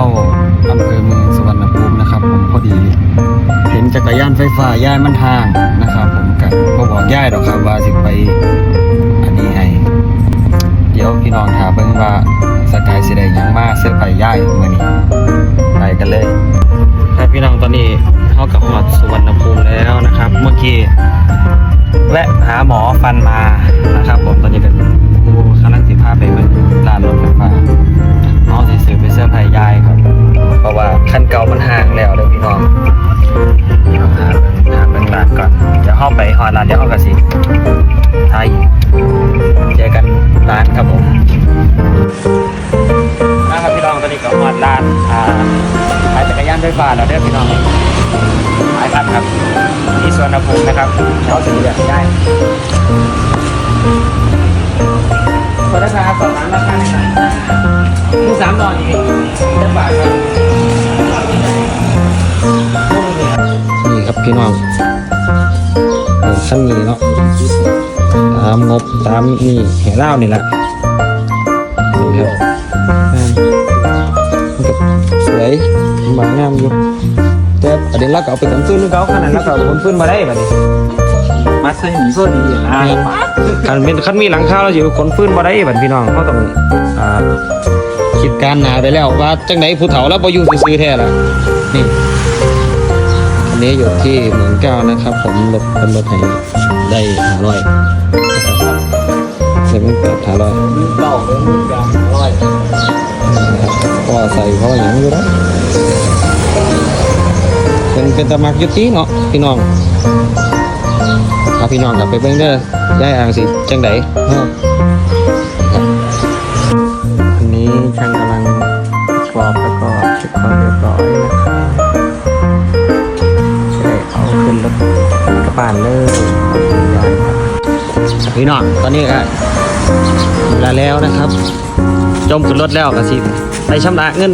เข้าอำเภอเมืองสุวรรณภูมินะครับ ผมพอดี เห็นจักรยานไฟฟ้าย่ายมันทางนะครับ ผมกับบ่บอกย่ายหรอกครับว่าสิไปอันนี้ให้เดี๋ยวพี่น้องถามเบิ่งว่าสกายสิได้ยังมาเสื้อไผ่ย่ายมือนี้ไปกันเลยครับพี่น้องตอนนี้เฮากับฮอดสุวรรณภูมิแล้วนะครับ เมื่อกี้แวะหาหมอฟันมานะครับ ผมตอนนี้ก็กูก ดี๋ยวเฮอดร้านเดี๋ยวเฮาก็สิไทยเจอกันร้านครับผมนะครับพี่น้องตอนนี้ก็มาร้านอ่าขายจักรยานไฟฟ้าแล้วเด้อพี่น้องขายพันครับที่สวนภูมินะครับเขาถึงเลือกได้ขอราคาสอบถามราคาหน่อยครับคือสามดอนนี้จะบาทครับนี่ครับพี่น้อง เออสั้นนี้เนาะตามงบตามนี่แห่เล่านี่แหละนี่ครับงามมันก็สวยบางงามอยู่แต่ประเด็นเราก็เอาไปขนฟื้นหรือเขาขนาดเราก็เอาไปขนฟื้นมาได้แบบนี้มาใส่หนีก็ดีนะคันเป็นคันมีหลังคาเราอยู่ขนฟื้นมาได้แบบพี่น้องเขาต้องอ่าคิดการหนาไปแล้วว่าจังไหนผู้เฒ่าแล้วพออยู่ซื้อๆแท้ละนี่อั นนี้อยู่ที่หมื่นเก้านะครับ ผมรถเป็นรถให้ได้หาร้อยนะครับเซ็นแปดหาร้อยเก่าเลยยางร้อยก็ใส่เพราะอย่างนี้อยู่แล้วเป็นเป็นตะมักอยุติเนาะพี่น้องเอาพี่น้องกลับไปเบิ่งเด้อย่ายอ่างสิจังไดเนาะอันนี้ช่างกำลังกรอบแล้วก็เช็คความเรียบร้อยนะครับจะ ขึ้นรถกระบานเลยพี่น้องตอนนี้ก็เวลาแล้วนะครับ จมขึ้นรถแล้วก็สิไปชำระเงิน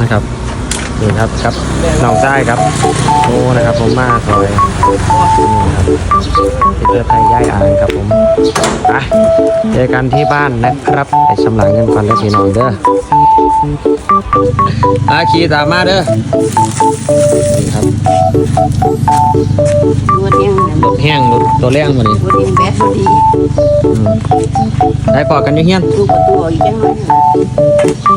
นะครับนี่ครับครับน้องใต้ครับโอ้นะครับ ผมมาซอยนี่ครับเพื่อไทยย้ายอ่างครับผมไปเจอกันที่บ้านนะครับไปชำระเงินฟันและพี่น้องเด้อ อาขี่ตามมาเด้อนี่ครับนวดยังนะรถแห้งรถตัวแรงมานี่นวดยังแบดพอดีอืมได้พอกันอยู่เฮียนลูกประตูอีกจังเลยนะ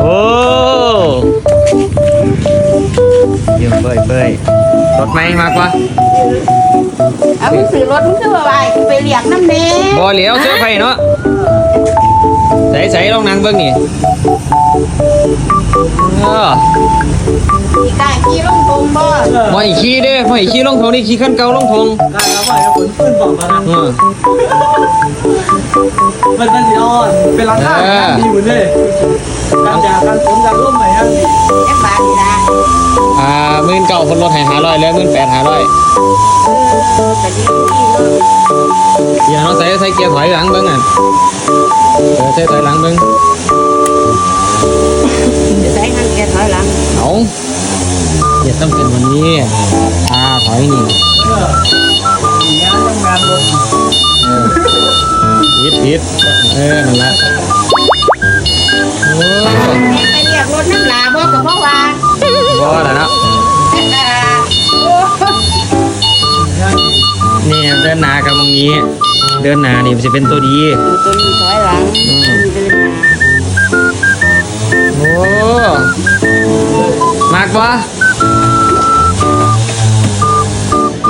โอ้เยี่ยมเบยเบย รถไหมมากกว่าเอาไปซื้อรถมึงคือว่าไปไปเรียกน้ำเน่บอเหลียวเสื้อไผ่เนาะใส่ใส่ลองนั่งเบิ่งนี่เออขี่ได้ขี่ลงตรงบ่บ่ให้ขี่เด้บ่ให้ขี่ลงทงนี่ขี่คันเก่าลงทงการแล้วว่าฝนฟื้นบอกมานะเออมันเป็นสีอ่อนเป็นราคาดีเหมือนเลย การจากการฝนการร่มใหม่ฮะแค่บาทนี่นะอ่ามื่นเก่าคนรถให้หาร้อยแล้วมื่นแปดหาร้อยอย่าเนาะใส่ใส่เกียร์ถอยหลังเบิ่งอะเออใส่ถอยหลังเบิ่งจะใช้งานแค่ถอยหลังเอาอย่าต้องเป็นวันนี้อ่าถอยนี่เอออย่างเงี้ยทำงานรถเออปิดปิดเออนั่นละ ไปเรียกรถน้ำลาบ่ก็เพราะว่าบ่แล้วเนาะโอ้นี่เดินหนากับตรงนี้ เดินหนานี่มันจะเป็นตัวดีตัวนี้ถอยหลังอืมเดินหน้าโอ้มากปะ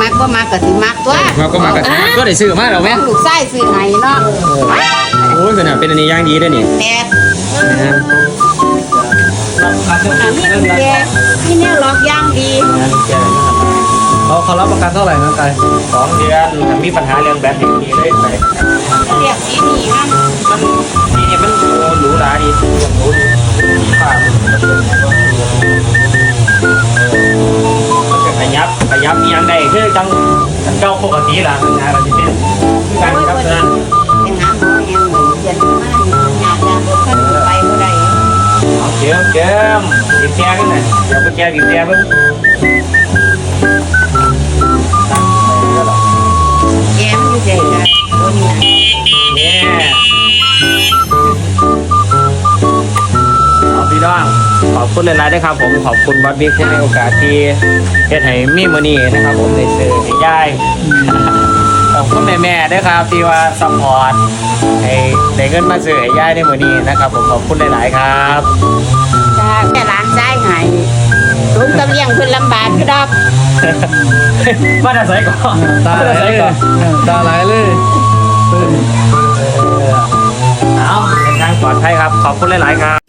มักบ่มักก็สิมักตัวมากก็มากกันก็ได้ซื้อมาแล้วไหมลูกไส้ซื้อให้เนาะโอ้ยเป็นอะเป็นอันนี้ย่างดีด้วยนี่แต่ นะฮะอาจจะอันนี้เป็นแกที่นี่ล็อกย่างดีเขาเขารับประกันเท่าไหร่นะไก่สองเดือนถ้ามีปัญหาเรื่องแบตนี่มีเลยไปเรียกสีนี่ฮะมันนี่มันหรูหราดีอย่างหรูดีมีฟ้านขยับขยับอีหยังได้คือจังจังเจ้าปกติล่ะนะเราจะเป็นการครับนั้นเป็น เอาเกมเกมบีบแกกันหน่อยเดี๋ยวไปแกบีบแกเพิ่งตั้งไปแล้วหรอใจกันคนน่ะเนี่ยเอาพี่น้องขอบคุณหลายๆด้วยครับ ผมขอบคุณวัดบิ๊กที่ให้โอกาสที่เฮ็ดให้มีมือนี้นะครับ ผมในซื้อให้ยายขอบคุณแม่ๆด้วยครับที่ว่าซัพพอร์ตให้ได้เงินมาซื้อให้ยายในมือนี้นะครับ ผมขอบคุณหลายๆครับ จ้าแต่ร้านซ้ายหายลุงต้องเลี้ยงเพิ่นลำบากคือดอกมาแต่ใส่ก่อนตาไหลมาแต่ใส่เลยก่อนตาไหลเลยเอาเดินทางปลอดภัยครับ ขอบคุณหลาย ๆ ครับ